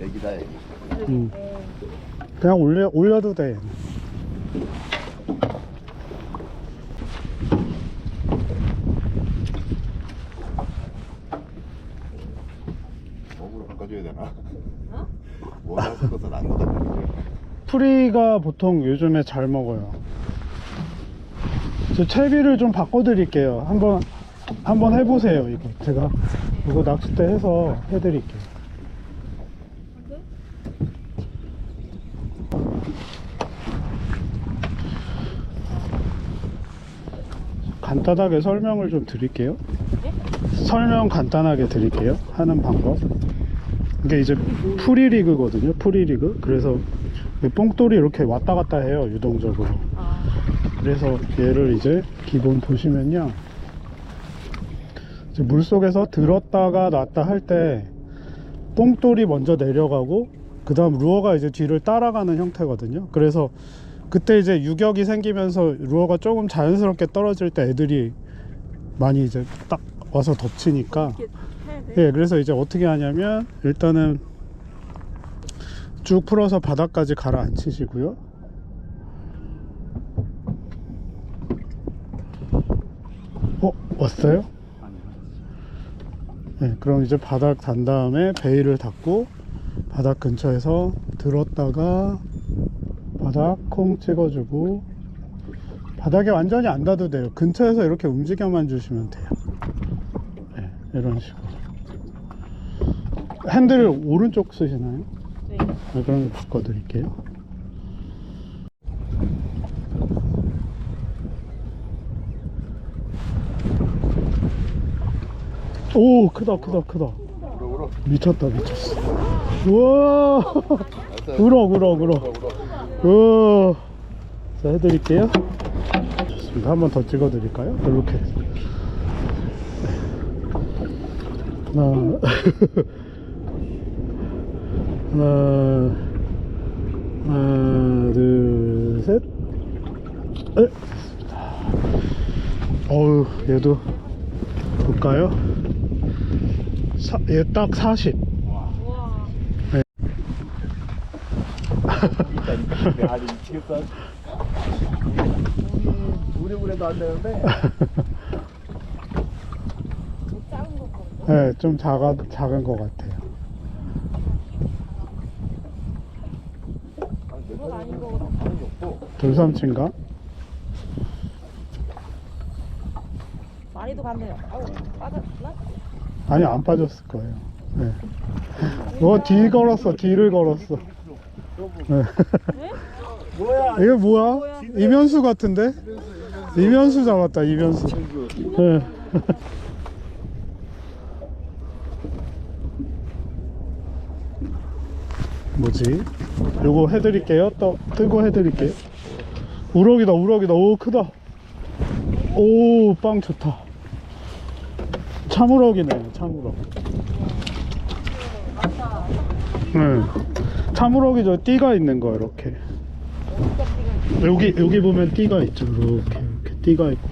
애기다 애기. 음. 그냥 올려, 올려도 돼. 몸으로 바꿔줘야 되나? 어? 원하는 것은 안 나가는 프리가 보통 요즘에 잘 먹어요. 저 채비를 좀 바꿔드릴게요. 한번 한번 해보세요. 이거 제가 이거 낚싯대 해서 해드릴게요. 간단하게 설명을 좀 드릴게요. 설명 간단하게 드릴게요. 하는 방법. 이게 이제 프리리그거든요. 프리리그. 그래서 이 뽕돌이 이렇게 왔다 갔다 해요. 유동적으로. 그래서 얘를 이제 기본 보시면요. 이제 물 속에서 들었다가 놨다 할 때 뽕돌이 먼저 내려가고 그 다음 루어가 이제 뒤를 따라가는 형태거든요. 그래서 그때 이제 유격이 생기면서 루어가 조금 자연스럽게 떨어질 때 애들이 많이 이제 딱 와서 덮치니까 예, 그래서 이제 어떻게 하냐면 일단은 쭉 풀어서 바닥까지 가라앉히시고요. 어, 왔어요? 네, 그럼 이제 바닥 단 다음에 베일을 닫고 바닥 근처에서 들었다가 바닥 콩 찍어주고 바닥에 완전히 안 닿아도 돼요. 근처에서 이렇게 움직여만 주시면 돼요. 네, 이런 식으로. 핸들을 오른쪽 쓰시나요? 네. 네, 그럼 바꿔드릴게요. 오, 크다, 크다, 크다. 미쳤다, 미쳤어. 우와! 울어, 울어, 울어. 우와! 자, 해드릴게요. 좋습니다. 한 번 더 찍어드릴까요? 이렇게. 네. 하나, 하나, 하나, 둘, 셋. 에? 어우, 얘도 볼까요? 사, 얘딱 40. 우 와. 일단 내 알이 미치겠어. 우리 우리도 안 되는데. 작은 거 보고. 네, 좀 작아, 작은 것 같아요. 그건 아닌 거거든. 하는 게 없고. 돌삼치인가? 많이도 갔네요. 아우, 빠졌나? 아니, 안 빠졌을 거예요. 네. 뭐, 뒤 걸었어, 뒤를 걸었어. 네. 뭐야? 이게 뭐야? 이면수 같은데? 이면수 잡았다, 이면수. 네. 뭐지? 요거 해드릴게요. 또 뜨고 해드릴게요. 우럭이다, 우럭이다. 오, 크다. 오, 빵 좋다. 참우럭이네, 참우럭. 네. 참우럭이죠. 띠가 있는 거, 이렇게. 여기, 여기 보면 띠가 있죠. 이렇게, 이렇게 띠가 있고.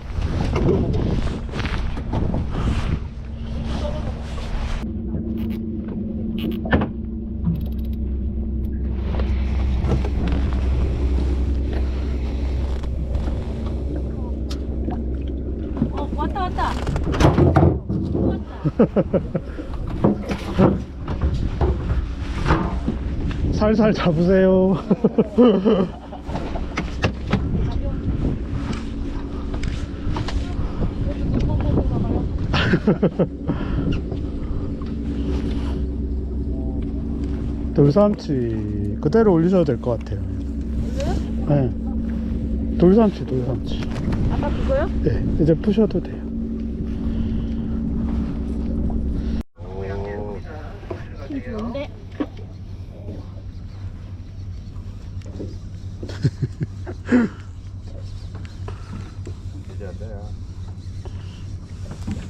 어, 왔다, 왔다. 살살 잡으세요. 돌삼치 그대로 올리셔도 될 것 같아요. 네. 돌삼치, 돌삼치. 아까 그거요? 네, 이제 푸셔도 돼요. 오. 힘 좋은데? 이제 안 돼요.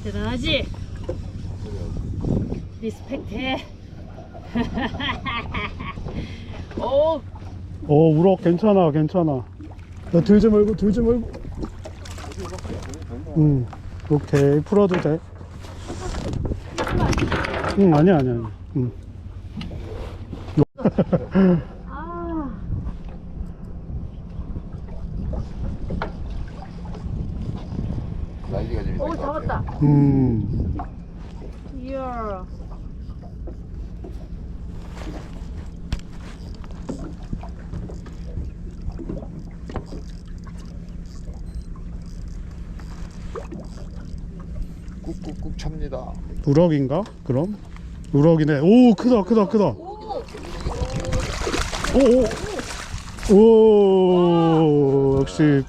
대단하지? 리스펙해. 오, 오, 우럭 괜찮아, 괜찮아. 나 들지 말고, 들지 말고. 응, 오케이. 풀어도 돼. 응, 아니야, 아니야, 아니야. 응. 아. 있는 오것 같아요. 잡았다. 음. 이야. 꾹꾹꾹 찹니다. 우럭인가? 그럼? 우럭이네. 오, 크다, 크다, 크다. 오, 오. 오, 역시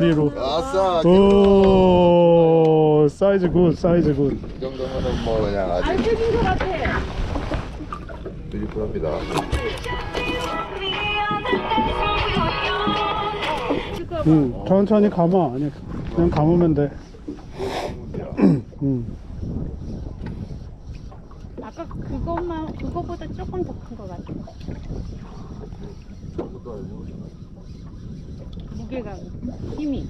프리로. 아싸. 오, 사이즈 굿, 사이즈 굿. 이 정도면은 뭐 그냥 아주 것 같아. 뷰티풀합니다. 응, 천천히 감아. 아니, 그냥 감으면 돼. 응. 아까 그것만 그거보다 조금 더 큰 것 같아. 무게가 힘이.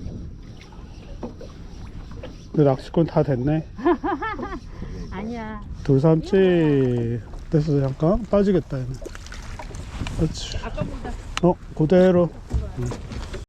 근데 낚시꾼 다 됐네. 아니야. 돌삼치 됐어 잠깐 빠지겠다 얘는. 그렇지. 아까보다 어 그대로. 응.